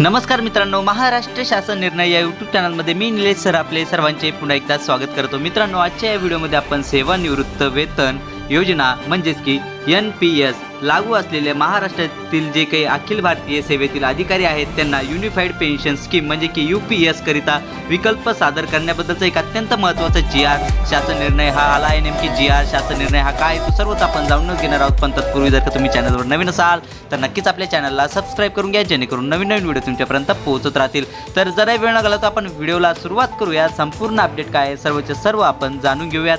नमस्कार मित्रांनो महाराष्ट्र शासन निर्णय या यूट्यूब चॅनलमध्ये मी निलेश सर आपले सर्वांचे पुन्हा एकदा स्वागत करतो. मित्रांनो आजच्या या व्हिडिओमध्ये आपण सेवानिवृत्त वेतन योजना म्हणजेच की एन पी एस लागू असलेल्या महाराष्ट्रातील जे काही अखिल भारतीय सेवेतील अधिकारी आहेत त्यांना युनिफाईड पेन्शन स्कीम म्हणजे की यू पी एस करिता विकल्प सादर करण्याबद्दलचा एक अत्यंत महत्त्वाचा जी आर शासन निर्णय हा आला आहे. नेमकी जी आर शासन निर्णय हा काय तो सर्वच आपण जाणूनच घेणार आहोत. पण तत्पूर्वी जर का तुम्ही चॅनलवर नवीन असाल तर नक्कीच आपल्या चॅनलला सबस्क्राईब करून घ्या जेणेकरून नवीन नवीन व्हिडिओ तुमच्यापर्यंत पोहोचत राहतील. तर जरा वेळ न तर आपण व्हिडिओला सुरुवात करूया. संपूर्ण अपडेट काय आहे सर्वचे सर्व आपण जाणून घेऊयात.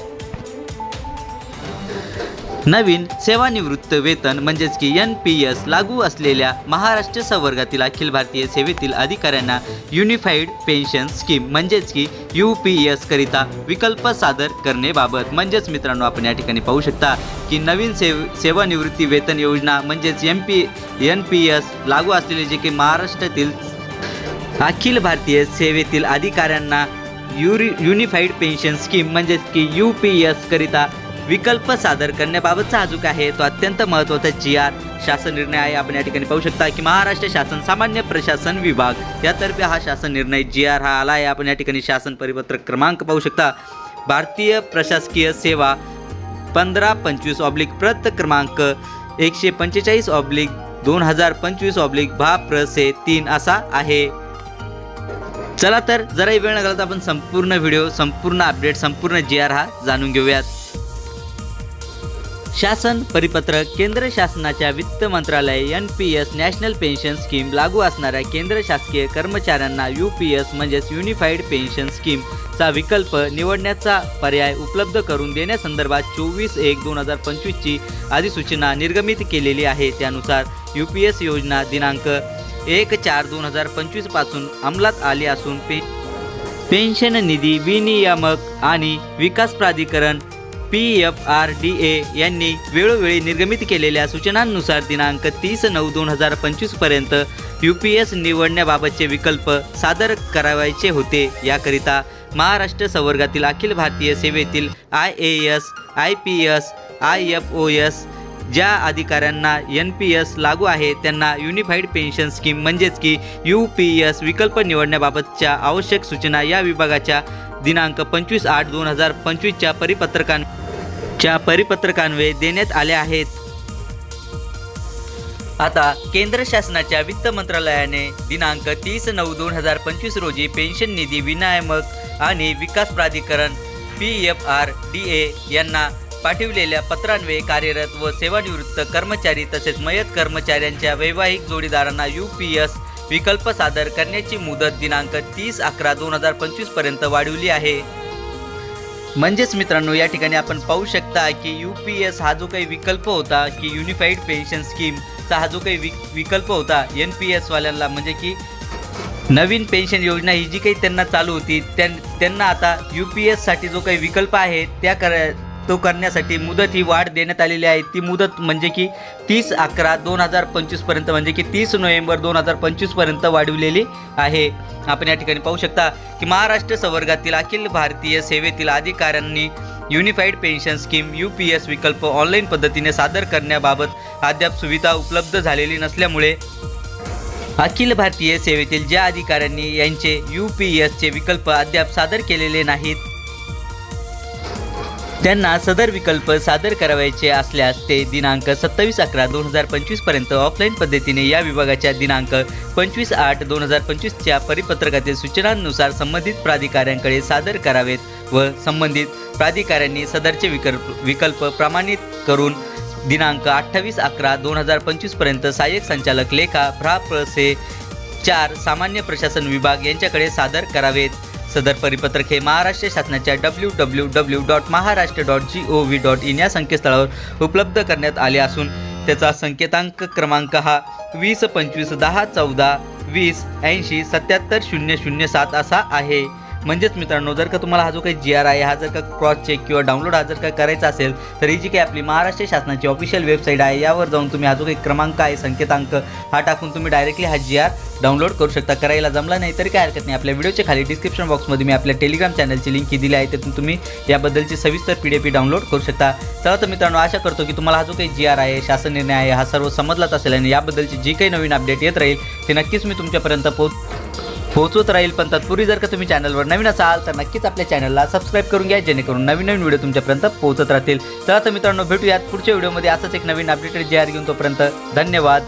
नवीन सेवानिवृत्त वेतन म्हणजेच की एन पी एस लागू असलेल्या महाराष्ट्र संवर्गातील अखिल भारतीय सेवेतील अधिकाऱ्यांना युनिफाईड पेन्शन स्कीम म्हणजेच की यू पी एस करिता विकल्प सादर करणेबाबत म्हणजेच मित्रांनो आपण या ठिकाणी पाहू शकता की नवीन सेव सेवानिवृत्ती वेतन योजना म्हणजेच M P N P S लागू असलेले जे की महाराष्ट्रातील अखिल भारतीय सेवेतील अधिकाऱ्यांना युरि युनिफाईड पेन्शन स्कीम म्हणजेच की यू पी एस करिता विकल्प सादर करण्याबाबतचा हा जो काय आहे. तो अत्यंत महत्त्वाचा जी आर शासन निर्णय आहे. आपण या ठिकाणी पाहू शकता की महाराष्ट्र शासन सामान्य प्रशासन विभाग. यातर्फे हा शासन निर्णय जी आर हा आला आहे आपण या ठिकाणी शासन परिपत्रक क्रमांक पाहू शकता. भारतीय प्रशासकीय सेवा पंधरा पंचवीस ऑब्लिक प्रत क्रमांक एकशे पंचेचाळीस ऑब्लिक दोन हजार पंचवीस ऑब्लिक भा प्र से तीन असा आहे. चला तर जराही वेळ न घालता आपण संपूर्ण व्हिडिओ संपूर्ण अपडेट संपूर्ण जी आर हा जाणून घेऊयात. शासन परिपत्रक केंद्र शासनाच्या वित्त मंत्रालय N P S national pension scheme लागू असणाऱ्या केंद्र शासकीय कर्मचाऱ्यांना यू पी एस म्हणजेच युनिफाईड पेन्शन स्कीमचा विकल्प निवडण्याचा पर्याय उपलब्ध करून देण्यासंदर्भात चोवीस एक दोन हजार पंचवीसची अधिसूचना निर्गमित केलेली आहे. त्यानुसार यू पी एस योजना दिनांक एक चार दोन हजार पंचवीसपासून अंमलात आली असून पे पेन्शन निधी विनियामक आणि विकास प्राधिकरण P F R D A यांनी वेळोवेळी निर्गमित केलेल्या सूचनांनुसार दिनांक तीस नऊ दोन हजार पंचवीसपर्यंत यू पी एस निवडण्याबाबतचे विकल्प सादर करावायचे होते. याकरिता महाराष्ट्र संवर्गातील अखिल भारतीय सेवेतील I A S I P S I F O S ज्या अधिकाऱ्यांना एन पी एस लागू आहे त्यांना युनिफाईड पेन्शन स्कीम म्हणजेच की यू पी एस विकल्प निवडण्याबाबतच्या आवश्यक सूचना या विभागाच्या दिनांक पंचवीस आठ दोन हजार पंचवीसच्या च्या परिपत्रकान्वये देण्यात आल्या आहेत. आता केंद्र शासनाच्या वित्त मंत्रालयाने दिनांक तीस नऊ दोन हजार पंचवीस रोजी पेन्शन निधी विनायमक आणि विकास प्राधिकरण P F R D A यांना पाठविलेल्या पत्रान्वये कार्यरत व सेवानिवृत्त कर्मचारी तसेच मयत कर्मचाऱ्यांच्या वैवाहिक जोडीदारांना यू पी एस विकल्प सादर करण्याची मुदत दिनांक तीस अकरा दोन हजार पंचवीसपर्यंत वाढवली आहे. म्हणजेच मित्रांनो या ठिकाणी आपण पाहू शकता की यू पी एस हा जो काही विकल्प होता की युनिफाईड पेन्शन स्कीमचा हा जो काही वि विकल्प होता एन पी एसवाल्यांना म्हणजे की नवीन पेन्शन योजना ही जी काही त्यांना चालू होती त्यां त्यांना आता यू पी एससाठी जो काही विकल्प आहे त्या करा तो करण्यासाठी मुदत ही वाढ देण्यात आलेली आहे. ती मुदत म्हणजे की तीस अकरा दोन हजार पंचवीसपर्यंत म्हणजे की तीस नोव्हेंबर दोन हजार पंचवीसपर्यंत वाढवलेली आहे. आपण या ठिकाणी पाहू शकता की महाराष्ट्र संवर्गातील अखिल भारतीय सेवेतील अधिकाऱ्यांनी unified pension scheme U P S विकल्प ऑनलाईन पद्धतीने सादर करण्याबाबत अद्याप सुविधा उपलब्ध झालेली नसल्यामुळे अखिल भारतीय सेवेतील ज्या अधिकाऱ्यांनी यांचे यू पी एसचे विकल्प अद्याप सादर केलेले नाहीत त्यांना सदर विकल्प सादर करावायचे असल्यास ते दिनांक सत्तावीस अकरा दोन हजार पंचवीसपर्यंत ऑफलाईन पद्धतीने या विभागाच्या दिनांक पंचवीस आठ दोन हजार पंचवीसच्या परिपत्रकातील सूचनांनुसार संबंधित प्राधिकाऱ्यांकडे सादर करावेत व संबंधित प्राधिकाऱ्यांनी सदरचे विकल्प विकल्प प्रमाणित करून दिनांक अठ्ठावीस अकरा दोन हजार पंचवीसपर्यंत सहाय्यक संचालक लेखा भ्रा प्र से चार सामान्य प्रशासन विभाग यांच्याकडे सादर करावेत. सदर परिपत्रक हे महाराष्ट्र शासनाच्या W W W dot Maharashtra dot G O V dot in या संकेतस्थळावर उपलब्ध करण्यात आले असून त्याचा संकेतांक क्रमांक हा वीस पंचवीस दहा चौदा वीस ऐंशी सत्याहत्तर शून्य शून्य सात असा आहे. म्हणजेच मित्रांनो जर का तुम्हाला हा जो काही जी आर आहे हा जर का क्रॉस चेक किंवा डाउनलोड हा जर का करायचा असेल तर ही जी काही आपली महाराष्ट्र शासनाची ऑफिशियल वेबसाईट आहे यावर जाऊन तुम्ही हा जो काही क्रमांक आहे संकेतांक हा टाकून तुम्ही डायरेक्टली हा जी आर डाउनलोड करू शकता. करायला जमला नाही तरी काय हरकत नाही. आपल्या व्हिडिओच्या खाली डिस्क्रिप्शन बॉक्समध्ये मी आपल्या टेलिग्राम चॅनलची लिंक दिली आहे त्यातून तुम्ही याबद्दलची सविस्तर पी डी पी डाउनलोड करू शकता. चला तर मित्रांनो आशा करतो की तुम्हाला हा जो काही जी आर आहे शासन निर्णय आहे हा सर्व समजलाच असेल आणि याबद्दलची जी काही नवीन अपडेट येत राहील ते नक्कीच मी तुमच्यापर्यंत पोच पोहोचवत राहील पण तत्पूर्वी जर का तुम्ही चॅनलवर नवीन असाल तर नक्कीच आपल्या चॅनलला सबस्क्राईब करून घ्या जेणेकरून नवीन नवीन व्हिडिओ तुमच्यापर्यंत पोहोचत राहतील. चला तर मित्रांनो भेटूयात पुढच्या व्हिडिओमध्ये. असंच एक नवीन अपडेटेड जे आर घेऊन तोपर्यंत धन्यवाद.